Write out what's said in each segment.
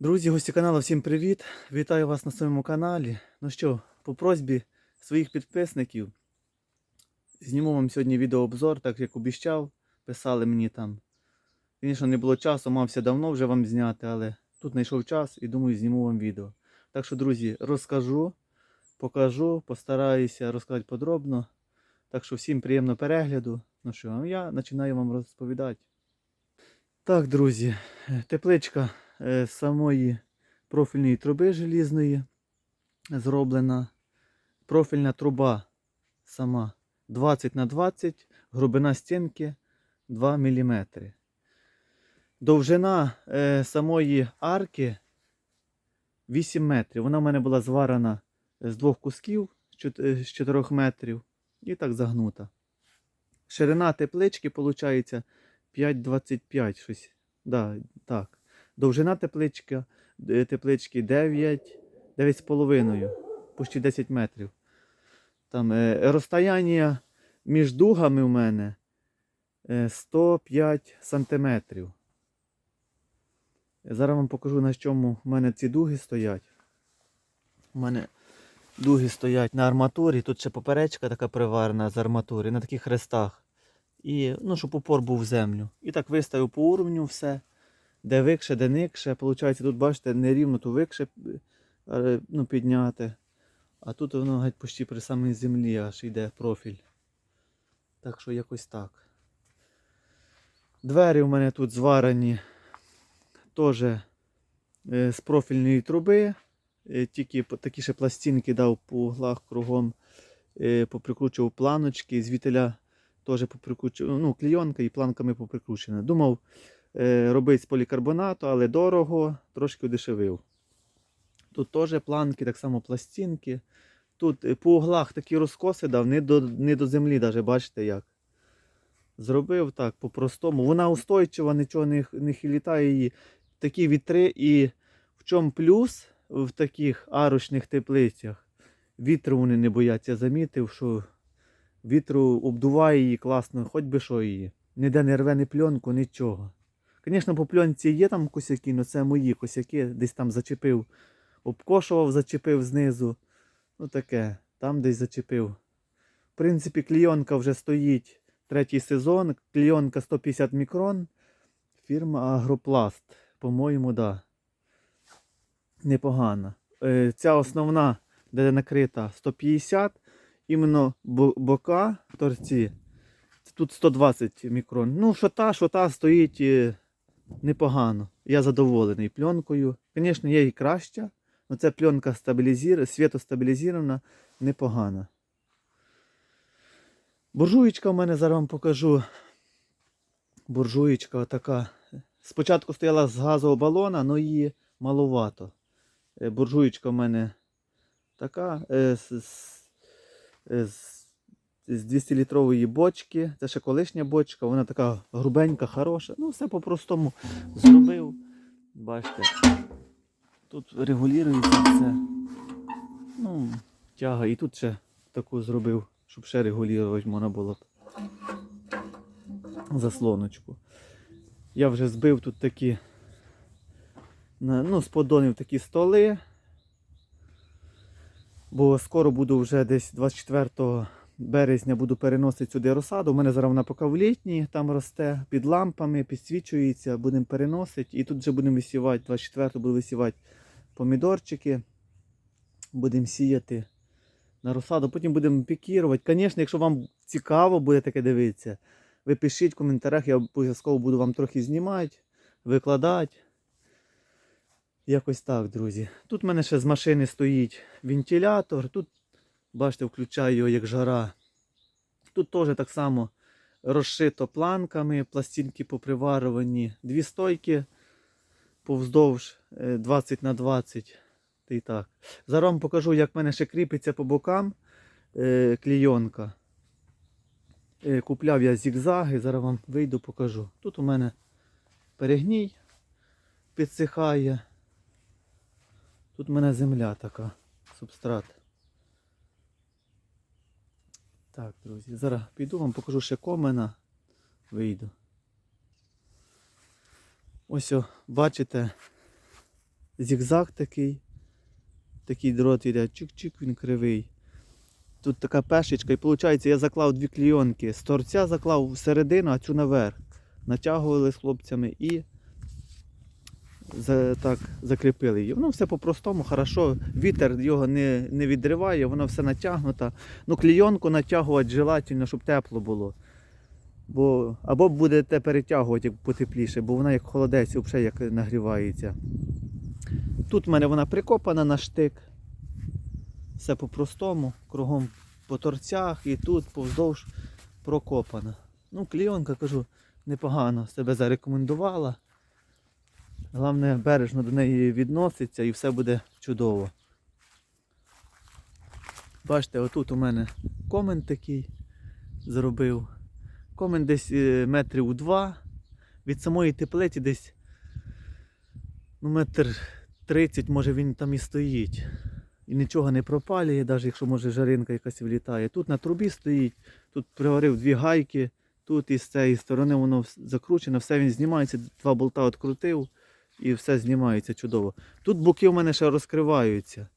Друзі, гості каналу, всім привіт! Вітаю вас на своєму каналі. Ну що, по просьбі своїх підписників зніму вам сьогодні відеообзор, так як обіщав, писали мені там. Звісно, не було часу, мався давно вже вам зняти, але тут знайшов час і думаю, зніму вам відео. Так що, друзі, розкажу, покажу, постараюся розказати подробно. Так що всім приємного перегляду. Ну що, я починаю вам розповідати. Так, друзі, тепличка самої профільної труби желізної зроблена. Профільна труба сама 20 на 20, глибина стінки 2 мм. Довжина е, самої арки 8 метрів. Вона в мене була зварена з двох кусків з е, з 4 метрів і так загнута. Ширина теплички виходить 5,25 щось. Да, так. Довжина теплички, е, теплички 9, 9,5, почти 10 метрів. Там е, розстояння між дугами у мене е, 105 сантиметрів. Зараз вам покажу, на чому в мене ці дуги стоять. У мене дуги стоять на арматурі. Тут ще поперечка така приварена з арматури, на таких хрестах. І, ну, щоб упор був в землю. І так виставив по уровню все. Де викше, де никше. Получається, тут, бачите, нерівно, то викше е, ну, підняти. А тут воно геть почти при самій землі аж йде профіль. Так що якось так. Двері у мене тут зварені теж е, з профільної труби. Е, Тільки такі ще пластинки дав по углах кругом, поприкручував планочки, звітеля теж поприкручував, ну, клейонка і планками поприкручена. Думав робити з полікарбонату, але дорого, трошки удешевив. Тут теж планки, так само пластинки. Тут е, по углах такі розкоси дав, не до, не до землі, навіть, бачите як. Зробив так по-простому. Вона устойчива, нічого не, не хилітає її. Такі вітри. І в чому плюс в таких арочних теплицях? Вітру вони не бояться. Замітив, що вітру обдуває її класно, хоч би що її. Ніде не рве ні пленку, нічого. Звісно, по пленці є там косяки, але це мої косяки. Десь там зачепив, обкошував, зачепив знизу. Ну таке, там десь зачепив. В принципі, клійонка вже стоїть третій сезон. Клійонка 150 мікрон. Фірма Агропласт. По-моєму, да. Непогана. Е, ця основна, де накрита 150. Іменно бо- бока торці. Тут 120 мікрон. Ну, що та, що та стоїть е, непогано. Я задоволений пленкою. Звісно, є і краща. але ця пленка стабілізір... світостабілізована, непогана. Буржуєчка в мене зараз вам покажу. Буржуєчка така. Спочатку стояла з газового балона, але її маловато. Е, Буржуєчка в мене така. е, з, з, е, з, з 200-літрової бочки. Це ще колишня бочка, вона така грубенька, хороша. Ну, все по-простому зробив. Бачите. Тут регулюється все. Ну, тяга. І тут ще таку зробив, щоб ще регулювати можна було б. Заслоночку. Я вже збив тут такі, ну, з такі столи. Бо скоро буду вже десь 24 березня буду переносити сюди розсаду. У мене зараз вона поки в літній, там росте під лампами, підсвічується, будемо переносити. І тут вже будемо висівати, 24 буду висівати помідорчики. Будемо сіяти на розсаду, потім будемо пікірувати. Звісно, якщо вам цікаво буде таке дивитися, ви пишіть в коментарях, я обов'язково буду вам трохи знімати, викладати. Якось так, друзі. Тут в мене ще з машини стоїть вентилятор. Тут, бачите, включаю його як жара. Тут теж так само розшито планками, пластинки поприварувані. Дві стойки повздовж е, 20 на 20. Та так. Зараз вам покажу, як в мене ще кріпиться по бокам е, клійонка. Е, Купляв я зігзаги, зараз вам вийду, покажу. Тут у мене перегній підсихає. Тут у мене земля така, субстрат. Так, друзі, зараз піду вам покажу ще комена. Вийду. Ось, бачите, зігзаг такий. Такий дрот іде, чик-чик, він кривий. Тут така пешечка, і виходить, я заклав дві клійонки. З торця заклав всередину, а цю наверх. Натягували з хлопцями і за, так, закріпили її. Воно все по-простому, хорошо. Вітер його не, не відриває, воно все натягнуто. Ну, клійонку натягувати желательно, щоб тепло було. Бо, або будете перетягувати як потепліше, бо вона як холодець, взагалі як нагрівається. Тут в мене вона прикопана на штик. Все по-простому, кругом по торцях і тут повздовж прокопана. Ну, клійонка, кажу, непогано себе зарекомендувала. Головне, бережно до неї відноситься і все буде чудово. Бачите, отут у мене комент такий зробив. Комент десь е, метрів два. Від самої теплиці десь ну, метр 30, може він там і стоїть. І нічого не пропалює, навіть якщо може жаринка якась влітає. Тут на трубі стоїть, тут приварив дві гайки, тут і з цієї сторони воно закручено, все він знімається, два болта відкрутив і все знімається чудово. Тут боки у мене ще розкриваються.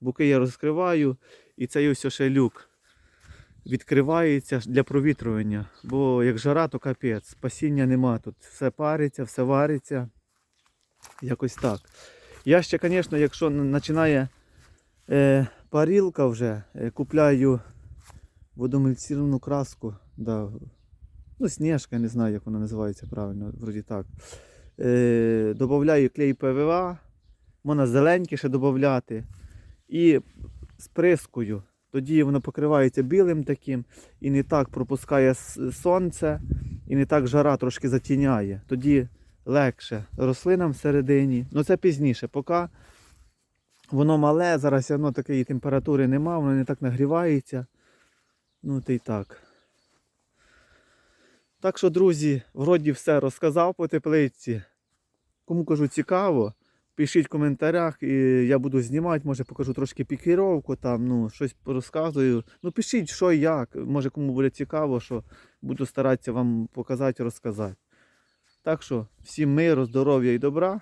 Боки я розкриваю, і цей ось ще люк відкривається для провітрювання. Бо як жара, то капець. Спасіння нема тут. Все париться, все вариться. Якось так. Я ще, звісно, якщо починає е, парілка вже, е, купляю водомульціровану краску. Да. Ну, сніжка, не знаю, як вона називається правильно, вроді так. Е, добавляю клей ПВА, можна зеленьке ще додати. І сприскую. Тоді воно покривається білим таким і не так пропускає сонце, і не так жара трошки затіняє. Тоді легше рослинам всередині. Ну це пізніше, поки воно мале, зараз воно такої температури нема, воно не так нагрівається. Ну, та й так. Так що, друзі, вроді все розказав по теплиці. Кому кажу цікаво, пишіть в коментарях, і я буду знімати, може покажу трошки пікіровку, там, ну, щось розказую. Ну пишіть, що і як. Може кому буде цікаво, що буду старатися вам показати, розказати. Так що, всім миру, здоров'я і добра.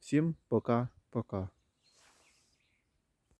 Всім пока-пока.